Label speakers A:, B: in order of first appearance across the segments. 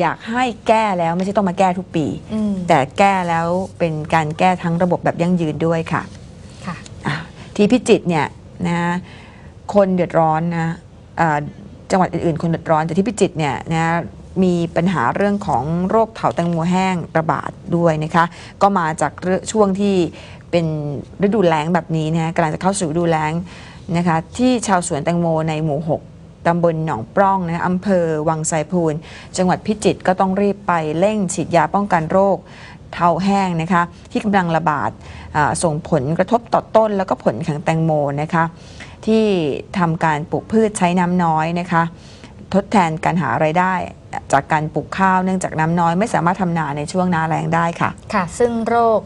A: อยากให้แก้แล้วไม่ใช่ต้องมาแก้ทุกปี
B: อืม
A: แต่แก้แล้วเป็นการแก้ทั้งระบบแบบยั่งยืนด้วยค่ะ
B: ค่ะ
A: อะที่พิจิตรเนี่ยนะคนเดือดร้อนนะอ่าจังหวัดอื่นๆ คนเดือดร้อนแต่ที่พิจิตรเนี่ยนะมีปัญหาเรื่องของโรคเถาแตงโมแห้งระบาดด้วยนะคะ ก็มาจากเรื่องช่วงที่เป็นฤดูแล้งแบบนี้นะกำลังจะเข้าสู่ฤดูแล้งนะคะ ที่ชาวสวนแตงโมในหมู่6 ตำบลหนองปล้องนะอำเภอวังไซพูน จังหวัดพิจิตรก็ต้องรีบไปเร่งฉีดยาป้องกันโรคเทาแห้งนะคะที่กำลังระบาดส่งผลกระทบต่อต้นแล้วก็ผลของแตงโมนะคะที่ทำการปลูกพืชใช้น้ำน้อยนะคะทดแทนการหาไรายได้จากการปลูกข้าวเนื่องจากน้ำน้อยไม่สามารถทำนาในช่วงหน้าแล้งได้ค่ะ
B: ค่ะ ซึ่งโรค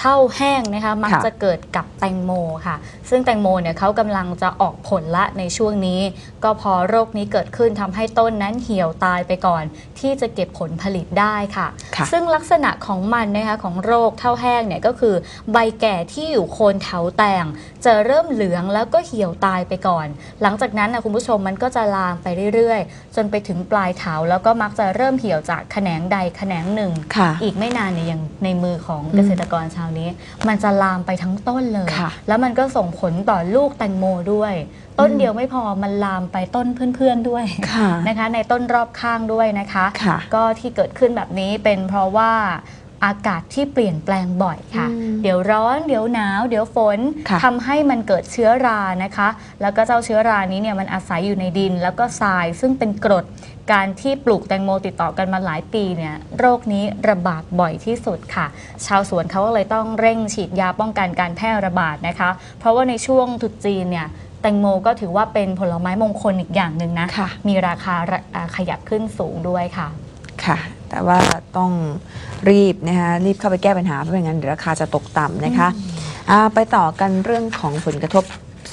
B: เท่าแห้งนะคะมัก
A: ค่ะ
B: จะเกิดกับแตงโมค่ะ ซึ่งแตงโมเนี่ยเขากำลังจะออกผลละในช่วงนี้ ก็พอโรคนี้เกิดขึ้นทำให้ต้นนั้นเหี่ยวตายไปก่อน ที่จะเก็บผลผลิตได้ค่ะ
A: ค่ะ
B: ซึ่งลักษณะของมันนะคะของโรคเท่าแห้งเนี่ยก็คือ ใบแก่ที่อยู่โคนแถวแตงจะเริ่มเหลืองแล้วก็เหี่ยวตายไปก่อน หลังจากนั้นนะคุณผู้ชมมันก็จะลามไปเรื่อยๆ จนไปถึงปลายเถาแล้วก็มักจะเริ่มเหี่ยวจากแขนงใดแขนงหนึ่ง
A: ค่ะ
B: อีกไม่นานเนี่ยอย่างในมือของ
A: อืม
B: เกษตรกรชาวนี้ มันจะลามไปทั้งต้นเลย
A: ค่ะ
B: แล้วมันก็ส่งผลต่อลูกแตงโมด้วย ต้น
A: อืม
B: เดียวไม่พอมันลามไปต้นเพื่อนๆด้วย
A: ค่ะ
B: นะคะ ในต้นรอบข้างด้วยนะคะ
A: ค่ะ
B: ก็ที่เกิดขึ้นแบบนี้เป็นเพราะว่า อากาศที่เปลี่ยนแปลงบ่อยค่ะ
A: อืม
B: เดี๋ยวร้อน เดี๋ยวหนาว เดี๋ยวฝน
A: ค่ะ
B: ทำให้มันเกิดเชื้อรานะคะ แล้วก็เจ้าเชื้อรานี้เนี่ยมันอาศัยอยู่ในดิน แล้วก็ทรายซึ่งเป็นกรดการที่ปลูกแตงโมติดต่อกันมาหลายปีเนี่ยโรคนี้ระบาดบ่อยที่สุดค่ะ ชาวสวนเขาก็เลยต้องเร่งฉีดยาป้องกันการแพร่ระบาดนะคะ เพราะว่าในช่วงตรุษจีนเนี่ยแตงโมก็ถือว่าเป็นผลไม้มงคลอีกอย่างหนึ่งนะ
A: ค่ะ
B: มีราคาระอ่าขยับขึ้นสูงด้วยค่ะ
A: ค่ะ แต่ว่าต้องรีบนะคะรีบเข้าไปแก้ปัญหาเพราะไม่งั้นเดี๋ยวราคาจะตกต่ำนะคะอ่าไปต่อกันเรื่องของผลกระทบ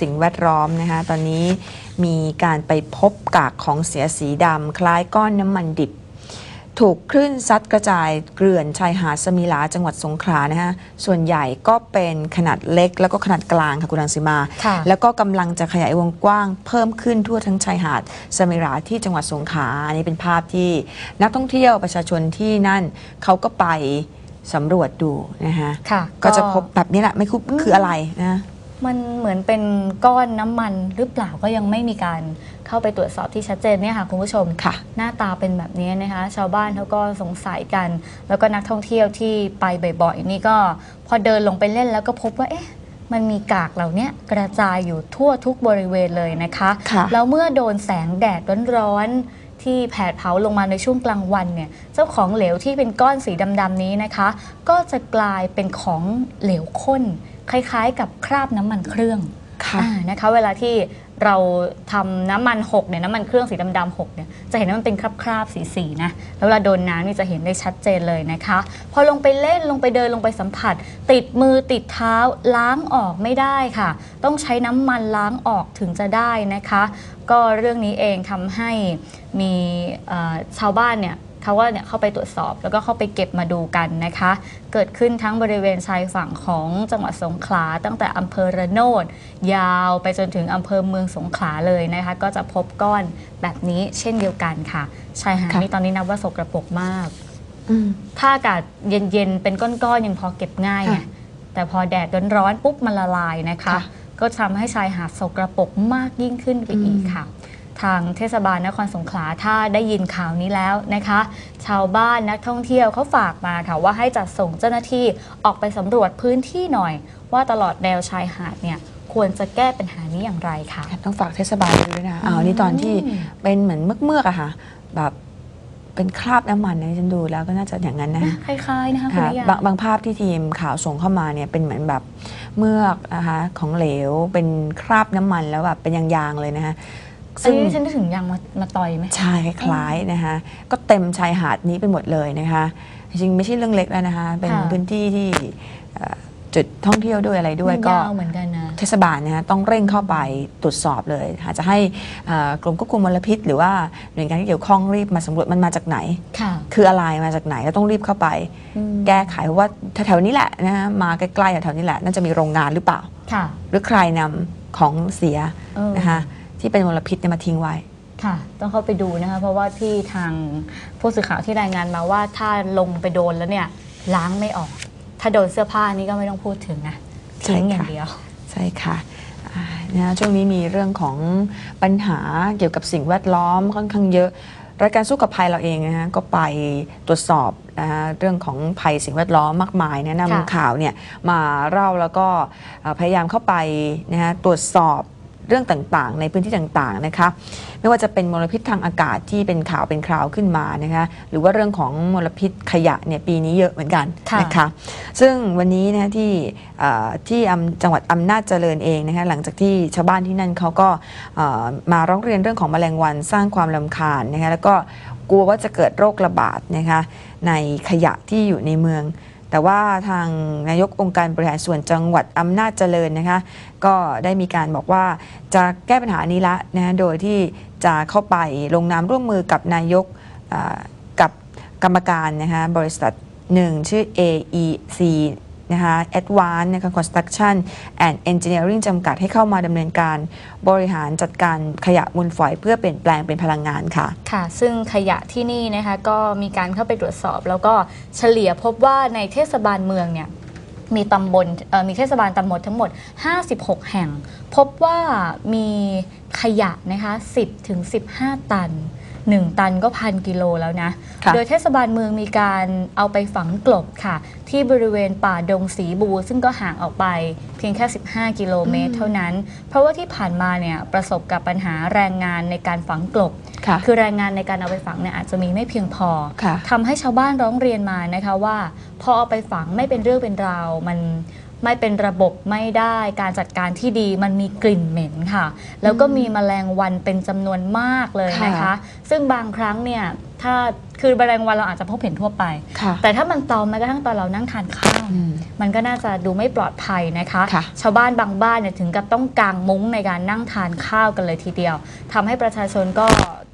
A: สิ่งแวดล้อมนะคะตอนนี้มีการไปพบกากของเสียสีดำคล้ายก้อนน้ำมันดิบ ถูกคลื่นซัดกระจายเกลื่อนชายหาดสมิลาจังหวัดสงขลานะคะส่วนใหญ่ก็เป็นขนาดเล็กแล้วก็ขนาดกลางค่ะคุณรังสีมา
B: ค่ะ
A: แล้วก็กำลังจะขยายวงกว้างเพิ่มขึ้นทั่วทั้งชายหาดสมิราที่จังหวัดสงขลาอันนี้เป็นภาพที่นักท่องเที่ยวประชาชนที่นั่นเขาก็ไปสำรวจดูนะคะ
B: ค่ะ
A: ก็จะพบแบบนี้แหละไม่คุคืออะไรนะ
B: มันเหมือนเป็นก้อนน้ำมันหรือเปล่าก็ยังไม่มีการ เข้าไปตรวจสอบที่ชัดเจนเนี่ยค่ะคุณผู้ชม
A: ค่ะ
B: หน้าตาเป็นแบบนี้นะคะ ชาวบ้านเขาก็สงสัยกัน แล้วก็นักท่องเที่ยวที่ไปบ่อยๆนี่ก็พอเดินลงไปเล่นแล้วก็พบว่าเอ๊ะมันมีกากเหล่านี้กระจายอยู่ทั่วทุกบริเวณเลยนะคะ
A: ค่ะ
B: แล้วเมื่อโดนแสงแดดร้อนๆที่แผดเผาลงมาในช่วงกลางวันเนี่ย เจ้าของเหลวที่เป็นก้อนสีดำๆนี้นะคะ ก็จะกลายเป็นของเหลวข้น คล้ายๆ กับคราบน้ำมันเครื่อง
A: ค่ะ
B: อ่านะคะเวลาที่เราทำน้ำมันหกเนี่ยน้ำมันเครื่องสีดำๆหกเนี่ยจะเห็นว่ามันเป็นคราบๆสีๆนะแล้วเวลาโดนน้ำนี่จะเห็นได้ชัดเจนเลยนะคะ พอลงไปเล่นลงไปเดินลงไปสัมผัส ติดมือติดเท้าล้างออกไม่ได้ค่ะ ต้องใช้น้ำมันล้างออกถึงจะได้นะคะ ก็เรื่องนี้เองทำให้มีชาวบ้านเนี่ย เขาว่าเนี่ยเข้าไปตรวจสอบ แล้วก็เข้าไปเก็บมาดูกันนะคะ เกิดขึ้นทั้งบริเวณชายฝั่งของจังหวัดสงขลา ตั้งแต่อำเภอระโนดยาวไปจนถึงอำเภอเมืองสงขลาเลยนะคะ ก็จะพบก้อนแบบนี้เช่นเดียวกันค่ะชายหาด
A: ค่ะ
B: นี่ตอนนี้นับว่าสกรปรกมาก
A: อืม
B: ถ้าอากาศเย็นๆเป็นก้อนๆยังพอเก็บง่ายไง
A: ค่ะ
B: แต่พอแดดร้อนๆปุ๊บมันละลายนะคะ
A: ค่ะ
B: ก็ทำให้ชายหาดสกรปรกมากยิ่งขึ้นไปอีก
A: อืม
B: ค่ะ ทางเทศบาลนครสงขลาถ้าได้ยินข่าวนี้แล้วนะคะ ชาวบ้านนักท่องเที่ยวเขาฝากมาค่ะว่าให้จัดส่งเจ้าหน้าที่ออกไปสำรวจพื้นที่หน่อย ว่าตลอดแนวชายหาดเนี่ยควรจะแก้ปัญหานี้อย่างไรค่ะ
A: ต้องฝากเทศบาลดูด้วยนะอ้าวนี่ตอนที่เป็นเหมือนเมือกๆอะค่ะแบบเป็นคราบน้ำมันนะฉันดูแล้วก็น่าจะอย่างนั้นนะ
B: คล้ายๆนะคะคุณ
A: ค่ะ
B: นิยา
A: บางบางภาพที่ทีมข่าวส่งเข้ามาเนี่ยเป็นเหมือนแบบเมือกนะคะของเหลวเป็นคราบน้ำมันแล้วแบบเป็นยางๆเลยนะคะ
B: อันนี้ฉันนึกถึงยางมามาต่อยไหม
A: ใช่คล้ายๆนะคะ ก็เต็มชายหาดนี้ไปหมดเลยนะคะ จริงๆไม่ใช่เรื่องเล็กแล้วนะคะ เป็น
B: ค่ะ
A: พื้นที่ที่เอ่อจุดท่องเที่ยวด้วยอะไรด้วย
B: มัน
A: ก็
B: ยาวเหมือนกันนะ
A: เทศบาลนะฮะต้องเร่งเข้าไปตรวจสอบเลยอาจจะให้เอ่อกรมควบคุมมลพิษ หรือว่าหน่วยงานที่เกี่ยวข้องรีบมาสำรวจมันมาจากไหน
B: ค่ะ
A: คืออะไรมาจากไหนแล้วต้องรีบเข้าไป
B: อืม
A: แก้ไขเพราะว่าแถวๆนี้แหละนะฮะมาใกล้ๆแถวๆนี้แหละน่าจะมีโรงงานหรือเปล่า
B: ค่ะ
A: หรือใครนำของเสีย
B: เออ
A: นะคะ ที่เป็นมลพิษเนี่ยมาทิ้งไว้
B: ค่ะ ต้องเข้าไปดูนะคะ เพราะว่าที่ทางผู้สื่อข่าวที่รายงานมาว่าถ้าลงไปโดนแล้วเนี่ยล้างไม่ออก ถ้าโดนเสื้อผ้านี่ก็ไม่ต้องพูดถึงนะ
A: ใช่
B: ทิ้งอ
A: ค่ะ
B: ย่างเดียว
A: ใช่ค่ะอ่านะช่วงนี้มีเรื่องของปัญหาเกี่ยวกับสิ่งแวดล้อมค่อนข้างเยอะรายการสู้กับภัยเราเองนะฮะก็ไปตรวจสอบนะฮะเรื่องของภัยสิ่งแวดล้อมมากมายนะ
B: ค่ะ
A: นำข่าวเนี่ยมาเล่าแล้วก็เอ่อพยายามเข้าไปนะฮะตรวจสอบ เรื่องต่างๆ ในพื้นที่ต่างๆนะคะไม่ว่าจะเป็นมลพิษทางอากาศที่เป็นข่าวเป็นคราวขึ้นมานะคะหรือว่าเรื่องของมลพิษขยะเนี่ยปีนี้เยอะเหมือนกันนะคะซึ่งวันนี้นะคะที่ที่อำจังหวัดอำนาจเจริญเองนะคะหลังจากที่ชาวบ้านที่นั่นเขาก็มาร้องเรียนเรื่องของแมลงวันสร้างความลำคาญนะคะแล้วก็กลัวว่าจะเกิดโรคระบาดนะคะในขยะที่อยู่ในเมือง แต่ว่าทางนายกองค์การบริหารส่วนจังหวัดอำนาจเจริญนะคะ ก็ได้มีการบอกว่าจะแก้ปัญหานี้ละนะโดยที่จะเข้าไปลงนามร่วมมือกับนายกกับกรรมการนะคะบริษัทหนึ่งชื่อ AEC นะคะ Advanced นะคะ Construction and Engineering จำกัดให้เข้ามาดำเนินการบริหารจัดการขยะมูลฝอยเพื่อเปลี่ยนแปลงเป็นพลังงานค่ะ
B: ค่ะ ซึ่งขยะที่นี่นะคะก็มีการเข้าไปตรวจสอบ แล้วก็เฉลี่ยพบว่าในเทศบาลเมืองเนี่ยมีตำบลมีเทศบาลตำบลทั้งหมด 56 แห่ง พบว่ามีขยะนะคะ 10ถึง15 ตัน 1 ตันก็พันกิโลแล้วนะ
A: ค่ะ
B: โดยเทศบาลเมืองมีการเอาไปฝังกลบค่ะ ที่บริเวณป่าดงสีบู ซึ่งก็ห่างออกไปเพียงแค่ 15 กิโลเมตรเท่านั้น เพราะว่าที่ผ่านมาเนี่ยประสบกับปัญหาแรงงานในการฝังกลบ
A: ค่ะ
B: คือแรงงานในการเอาไปฝังเนี่ยอาจจะมีไม่เพียงพอ
A: ค่ะ
B: ทำให้ชาวบ้านร้องเรียนมานะคะว่า พอเอาไปฝังไม่เป็นเรื่องเป็นราวมัน ไม่เป็นระบบไม่ได้การจัดการที่ดีมันมีกลิ่นเหม็นค่ะ แล้วก็มีแมลงวันเป็นจำนวนมากเลยนะคะ
A: ค่ะ
B: ซึ่งบางครั้งเนี่ยถ้าคือแมลงวันเราอาจจะพบเห็นทั่วไป
A: ค่ะ
B: แต่ถ้ามันตอมแม้กระทั่งตอนเรานั่งทานข้าว
A: อืม
B: มันก็น่าจะดูไม่ปลอดภัยนะคะ
A: ค่ะ
B: ชาวบ้านบางบ้านเนี่ยถึงกับต้องกางมุ้งในการนั่งทานข้าวกันเลยทีเดียวทำให้ประชาชนก็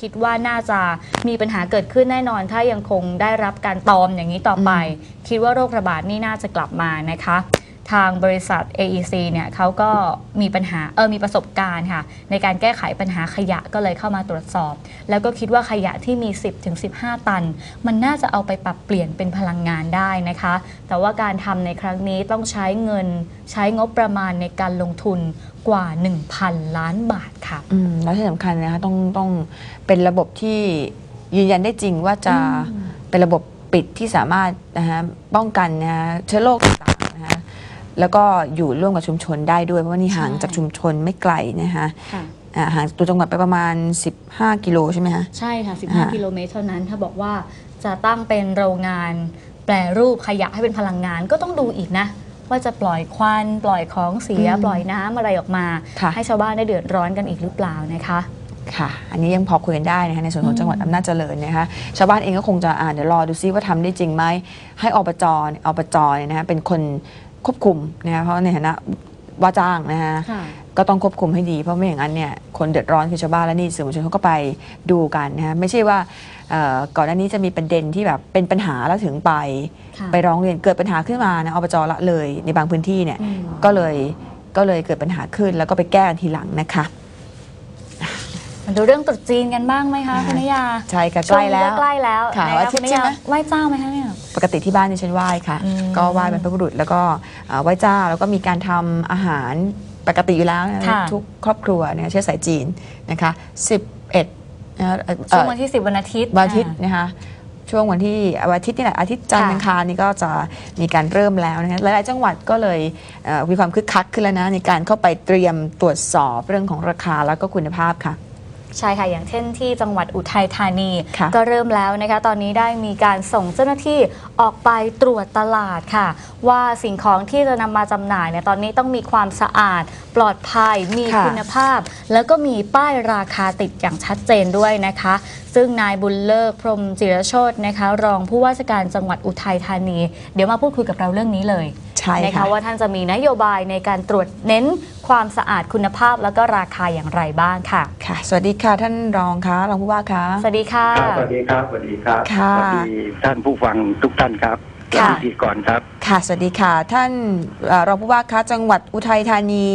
B: คิดว่าน่าจะมีปัญหาเกิดขึ้นแน่นอน ถ้ายังคงได้รับการตอมอย่างนี้ต่อไป คิดว่าโรคระบาดนี่น่าจะกลับมานะคะ ทางบริษัท AEC เนี่ยเขาก็มีปัญหาเออมีประสบการณ์ค่ะ ในการแก้ไขปัญหาขยะก็เลยเข้ามาตรวจสอบ แล้วก็คิดว่าขยะที่มี 10-15 ตัน มันน่าจะเอาไปปรับเปลี่ยนเป็นพลังงานได้นะคะ แต่ว่าการทำในครั้งนี้ต้องใช้เงินใช้งบประมาณในการลงทุนกว่า 1,000 ล้านบาทค่ะ
A: อืมแล้วที่สำคัญนะคะต้องต้องเป็นระบบที่ยืนยันได้จริงว่าจะ
B: อืม
A: เป็นระบบปิดที่สามารถนะฮะป้องกันนะฮะเชื้อโรคต่างๆนะฮะ แล้วก็อยู่ร่วมกับชุมชนได้ด้วยเพราะว่านี่ห่าง
B: ใช่
A: จากชุมชนไม่ไกลนะคะ
B: ค่ะ
A: อ่าห่างตัวจังหวัดไปประมาณ 15 กิโลใช่ไหมคะ
B: ใช่ค่ะ
A: อ่า
B: 15 กิโลเมตรเท่านั้น ถ้าบอกว่าจะตั้งเป็นโรงงานแปรรูปขยะให้เป็นพลังงานก็ต้องดูอีกนะ ว่าจะปล่อยควันปล่อยของเสีย
A: อืม
B: ปล่อยน้ำอะไรออกมา
A: ค่ะ
B: ให้ชาวบ้านได้เดือดร้อนกันอีกหรือเปล่านะคะ
A: ค่ะ อันนี้ยังพอคุยกันได้นะคะในส่วนของ
B: อืม
A: จังหวัดอำนาจเจริญนะคะ ชาวบ้านเองก็คงจะอ่านเดี๋ยวรอดูซิว่าทำได้จริงไหม ให้อบจเนี่ยอบจเนี่ยนะคะเป็นคน ควบคุมนะคะเพราะในฐานะว่าจ้างนะคะ
B: ค่ะ
A: ก็ต้องควบคุมให้ดี เพราะไม่อย่างนั้นเนี่ยคนเดือดร้อนคือชาวบ้านและนี่สื่อมวลชนเขาก็ไปดูกันนะคะไม่ใช่ว่าเอ่อก่อนหน้านี้จะมีประเด็นที่แบบเป็นปัญหาแล้วถึงไป
B: ค่ะ
A: ไปร้องเรียนเกิดปัญหาขึ้นมานะอบจละเลยในบางพื้นที่เนี่ย
B: อืม
A: ก็เลยก็เลยเกิดปัญหาขึ้นแล้วก็ไปแก้กันทีหลังนะคะ
B: มาดูเรื่องตรุษจีนกันบ้างไหมคะ
A: อ่า
B: คุณนิยา
A: ใช่ค่ะใกล้แล้ว
B: ช่วงนี้ก็ใกล้แล้ว
A: ค่ะ
B: นะคะ
A: วันอาทิ
B: คุ
A: ต
B: ณ
A: ย์
B: นิ
A: ใช่
B: ยา
A: ไหม
B: ไหว้เจ้าไหมคะเนี่ย
A: ปกติที่บ้านดิฉันไหว้ค่ะ
B: อืม
A: ก็ไหว้บรรพบุรุษแล้วก็เอ่อไหว้เจ้าแล้วก็มีการทำอาหารปกติอยู่แล้วนะ
B: ค่ะ
A: ทุกครอบครัวเนี่ยเชื้อสายจีนนะคะ11นะคะเอ่อ
B: ช่วงวันที่ 10 วันอาทิตย์
A: วันอาทิตย์นะคะช่วงวันที่วันอาทิตย์นี่แหละอาทิตย์จันทร์
B: ค่ะ
A: อังคารนี่ก็จะมีการเริ่มแล้วนะคะหลายๆจังหวัดก็เลยเอ่อมีความคึกคักขึ้นแล้วนะในการเข้าไปเตรียมตรวจสอบเรื่องของราคาแล้วก็คุณภาพค่ะ
B: ใช่ค่ะ อย่างเช่นที่จังหวัดอุทัยธานี
A: ค่ะ
B: ก็เริ่มแล้วนะคะ ตอนนี้ได้มีการส่งเจ้าหน้าที่ออกไปตรวจตลาดค่ะ ว่าสิ่งของที่จะนำมาจำหน่ายเนี่ยตอนนี้ต้องมีความสะอาด ปลอดภัย มี
A: ค่ะ
B: คุณภาพ แล้วก็มีป้ายราคาติดอย่างชัดเจนด้วยนะคะ ซึ่งนายบุญเลิกพรหมจิรโชตนะคะ รองผู้ว่าราชการจังหวัดอุทัยธานี เดี๋ยวมาพูดคุยกับเราเรื่องนี้เลย
A: ใช่
B: นะคะ
A: ค่ะ
B: ว่าท่านจะมีนโยบายในการตรวจเน้นความสะอาดคุณภาพแล้วก็ราคาอย่างไรบ้างค่ะ
A: ค่ะ สวัสดีค่ะท่านรองคะรองผู้ว่าคะ
B: สวัสดีค่ะ
C: ครับสวัสดีครับสวัสดีครับ
A: ค่ะ
C: สวัสดีท่านผู้ฟังทุกท่านครับและ
A: ค่ะ
C: พิธีกรครับ
A: ค่ะ สวัสดีค่ะ ท่านเอ่อรองผู้ว่าคะจังหวัดอุทัยธานี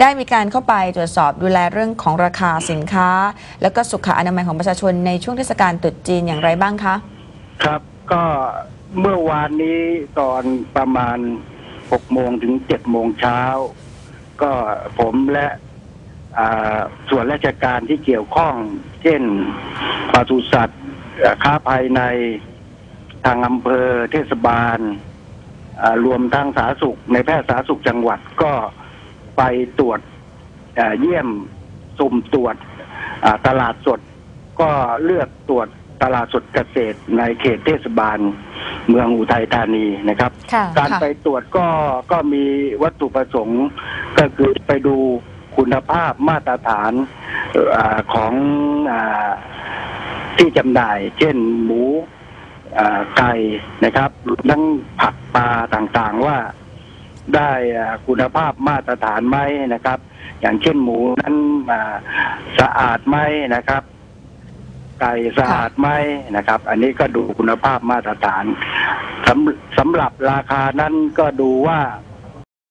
A: ได้มีการเข้าไปตรวจสอบดูแลเรื่องของราคาสินค้า แล้วก็สุขอนามัยของประชาชนในช่วงเทศกาลตรุษจีนอย่างไรบ้างคะ
C: ครับ ก็เมื่อวานนี้ตอนประมาณ หกโมงถึงเจ็ดโมงเช้า ก็ผมและส่วนราชการที่เกี่ยวข้อง เช่นปศุสัตว์ค้าภายในทางอำเภอเทศบาล รวมทั้งสาธารณสุข ในแพทย์สาธารณสุขจังหวัดก็ไปตรวจเยี่ยมสุ่มตรวจตลาดสด ก็เลือกตรวจตลาดสดเกษตรในเขตเทศบาล เมืองอุทัยธานีนะครับ
B: ค่ะ
C: การ
A: ค่ะ
C: ไปตรวจก็ก็มีวัตถุประสงค์ ก็คือไปดูคุณภาพมาตรฐานเอ่ออาของอาที่จำหน่าย เช่นหมูอ่าไก่นะครับรวมทั้งผักปลาต่างๆว่าได้อ่าคุณภาพมาตรฐานไหมนะครับ อย่างเช่นหมูนั้นอ่าสะอาดไหมนะครับ ไก่สะอาดไหมนะครับ อันนี้ก็ดูคุณภาพมาตรฐานสำสำหรับราคานั้นก็ดูว่า